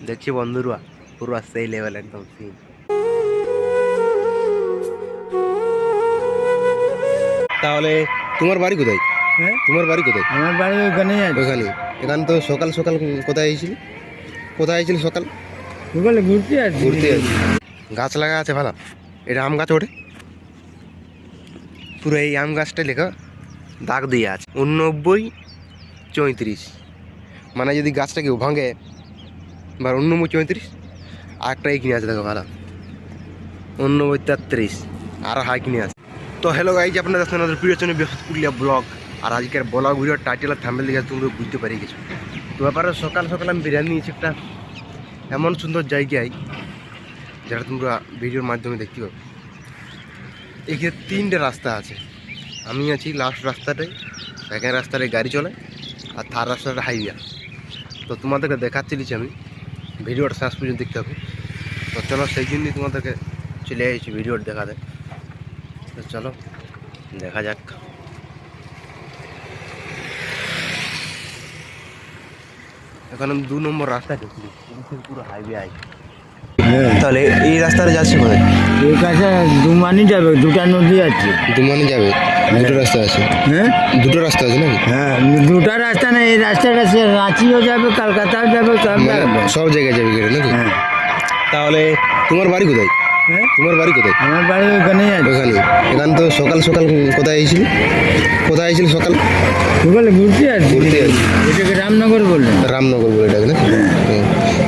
দেখছি বন্ধুরা পুরো সেই লেভেল একদম সিন তাহলে তোমার বাড়ি কোথায়? হ্যাঁ? তোমার বাড়ি কোথায়? আমার বাড়ি ওখানেই আছে। ওখানে। এখানে তো সকাল সকাল কোথায় আইছিল? কোথায় আইছিল সকাল? ওখানে ঘুরতে আছে ঘুরতে আইছি গাছ লাগা আছে ভালো। এটা আম গাছ ওঠে? পুরো এই আম গাছটা লেখা দাগ দিয়ে আছে। উননব্বই চৌত্রিশ। মানে যদি গাছটা কেউ ভাঙে বা উননব্বই চৌত্রিশ আর একটা এই কিনে আছে দেখো ভালো। উননব্বই তেত্রিশ আরও হাই কিনে আছে। তো হ্যালো গাইজ আপনাদের সাথে আমাদের প্রিয় চ্যানেল বৃহস্পতিলিয়া ব্লগ। আর আজকের ব্লগ ভিডিও টাইটেল আর থাম্বেল দেখে তোমরা বুঝতে পারি কিছু। তো ব্যাপারে সকাল সকাল আমি বিরিয়ানি নিয়েছি একটা এমন সুন্দর জায়গায় যেটা তোমরা ভিডিওর মাধ্যমে দেখতে পাবে। এখানে তিনটে রাস্তা আছে। আমি আছি লাস্ট রাস্তাটায় সেকেন্ড রাস্তাটায় গাড়ি চলে, আর থার্ড রাস্তাটা হাইওয়ে তো তোমাদেরকে দেখাচ্ছি লিছি আমি। ভিডিওটা শেষ পর্যন্ত দেখতে হবে। তো চলো সেই জন্যই তোমাদেরকে চলে এসেছি ভিডিওটা দেখা দেয় তো চলো দেখা যাক। এখন আমি দু নম্বর রাস্তা ঢুকলি পুরো হাইওয়ে আছে। হ্যাঁ। তাহলে এই রাস্তাটা যাচ্ছে কোথায়? এই কাছে দুমানি যাবে দুটা নদী আছে। দুমানি যাবে। দুটো রাস্তা আছে। হ্যাঁ? দুটো রাস্তা আছে নাকি? হ্যাঁ দুটা রাস্তা না এই রাস্তাটা সে রাঁচিও যাবে কলকাতাও যাবে সব মানে জায়গায় যাবে গেলে নাকি? হ্যাঁ। তাহলে তোমার বাড়ি কোথায়? হ্যাঁ? তোমার বাড়ি কোথায়? আমার বাড়ি ওখানেই আছে। ওখানে। এখানে তো সকাল সকাল কোথায় আইছিল? কোথায় আইছিল সকাল? ওখানে ঘুরতে আছে ঘুরতে। এটাকে রামনগর বললেন। রামনগর বলে ডাকে না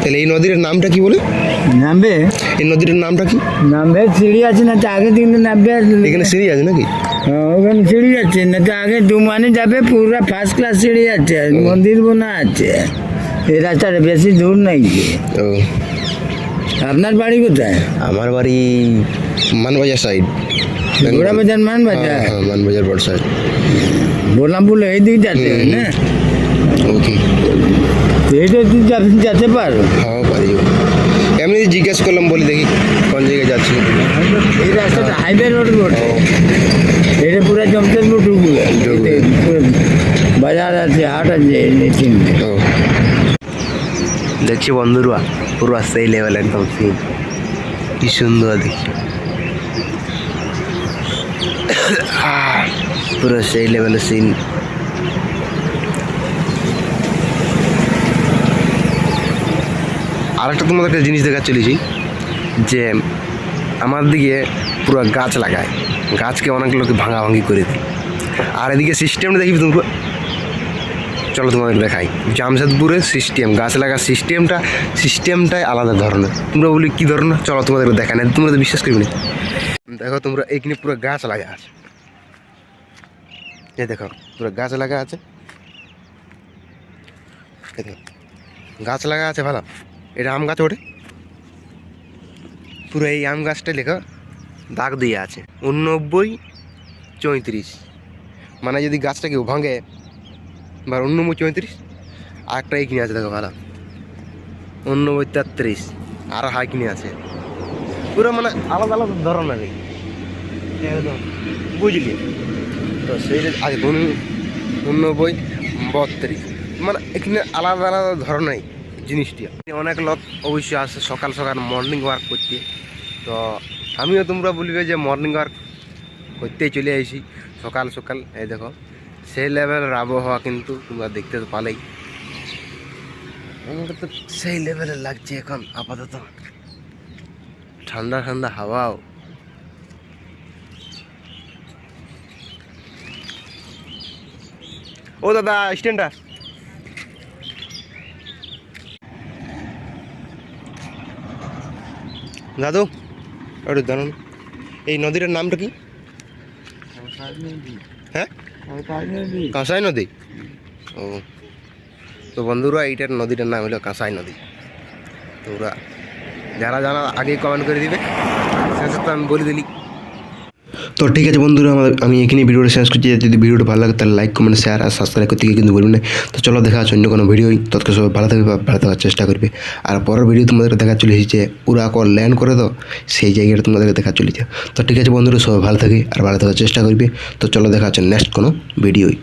তাহলে এই নদীর নামটা কি বলে? নামবে? এই নদীর নামটা কি? নামবে সিঁড়ি আছে না তো আগে দিন নামবে। এখানে সিঁড়ি আছে নাকি? হ্যাঁ, ওখানে সিঁড়ি আছে না তো আগে দুমানি যাবে পুরো ফার্স্ট ক্লাস সিঁড়ি আছে মন্দির বোনা আছে। এই রাস্তাটা বেশি দূর নাই ও। আপনার বাড়ি কোথায়? আমার বাড়ি মানবাজার সাইড ঘোড়া বাজার মান বাজার? হ্যাঁ মানবাজার বড় সাইড বোলামপুর এই দিক হুম। না? ওকে। এইটা তুই যেতে পারো। হ্যাঁ পারি। এমনি জিজ্ঞেস করলাম বলি দেখি কোন জায়গায় যাচ্ছি। এই রাস্তাটা হাইওয়ে রোড বটে। এটা পুরো জমশেদপুর পুরো বাজার আছে হাট আছে দেখছি বন্ধুরা পুরো সেই লেভেল একদম সিন কি সুন্দর আহ, পুরো সেই লেভেলের সিন আরেকটা তোমাদেরকে জিনিস দেখা চলেছি যে আমার দিকে পুরো গাছ লাগায়। গাছকে অনেক লোকে ভাঙাভাঙি করে দিই আর এদিকে সিস্টেমটা দেখবি তুমি? চলো তোমাদের দেখাই। জামশেদপুরের সিস্টেম গাছ লাগার সিস্টেমটা সিস্টেমটাই আলাদা ধরনের। তোমরা বলি কী ধরনের? চলো তোমাদের দেখা না তোমরা তো বিশ্বাস করবে না। দেখো তোমরা এইখানে পুরো গাছ লাগা আছে। এই দেখো পুরো গাছ লাগা আছে। দেখো, গাছ লাগা আছে ভালো। এটা আম গাছ ওঠে। পুরো এই আম গাছটা লেখা দাগ দিয়ে আছে। উননব্বই চৌত্রিশ। মানে যদি গাছটা কেউ ভাঙে বা উননব্বই চৌত্রিশ আর একটা এই কিনে আছে দেখো ভালো। উননব্বই তেত্রিশ আরও হাই কিনে আছে। পুরো মানে আলাদা আলাদা ধরনের একদম। বুঝলি? তো সেইটা আগে উননব্বই বত্রিশ। মানে এখানে আলাদা আলাদা ধরনের। জিনিসটি। অনেক লোক অবশ্যই আসে সকাল সকাল মর্নিং ওয়ার্ক করতে। তো আমিও তোমরা বলবে যে মর্নিং ওয়ার্ক করতেই চলে আসি। সকাল সকাল, এই দেখো, সেই লেভেলের আবহাওয়া কিন্তু তোমরা দেখতে তো পালেই। আমাকে তো সেই লেভেলের লাগছে এখন, আপাতত। ঠান্ডা ঠান্ডা হাওয়াও। ও দাদা স্ট্যান্ডটা দাদু, একটু জানুন এই নদীটার নামটা কি? হ্যাঁ? কাঁসাই নদী? ও। তো বন্ধুরা, এইটার নদীটার নাম হলো কাঁসাই নদী। তো ওরা যারা জানা আগে কমেন্ট করে দিবে সেটা তো আমি বলে দিলি। তো ঠিক আছে বন্ধুরা আমার আমি এখানে ভিডিওটা শেষ করছি। যদি ভিডিওটা ভালো লাগে, তাহলে লাইক কমেন্ট শেয়ার আর সাবস্ক্রাইব করতে কিন্তু বলবেন না। তো চলো, দেখা আছে অন্য কোনো ভিডিওই। তৎকে সবাই ভালো থাকবে, বা ভালো থাকার চেষ্টা করবে। আর পরের ভিডিও তোমাদের দেখা চলে এসেছে পুরো আকর ল্যান্ড করে দাও। সেই জায়গাটা তোমাদেরকে দেখা চলেছে তো ঠিক আছে বন্ধুরা, সবাই ভালো থাকে আর ভালো থাকার চেষ্টা করবে। তো চলো, দেখা আছে নেক্সট কোনো ভিডিওই।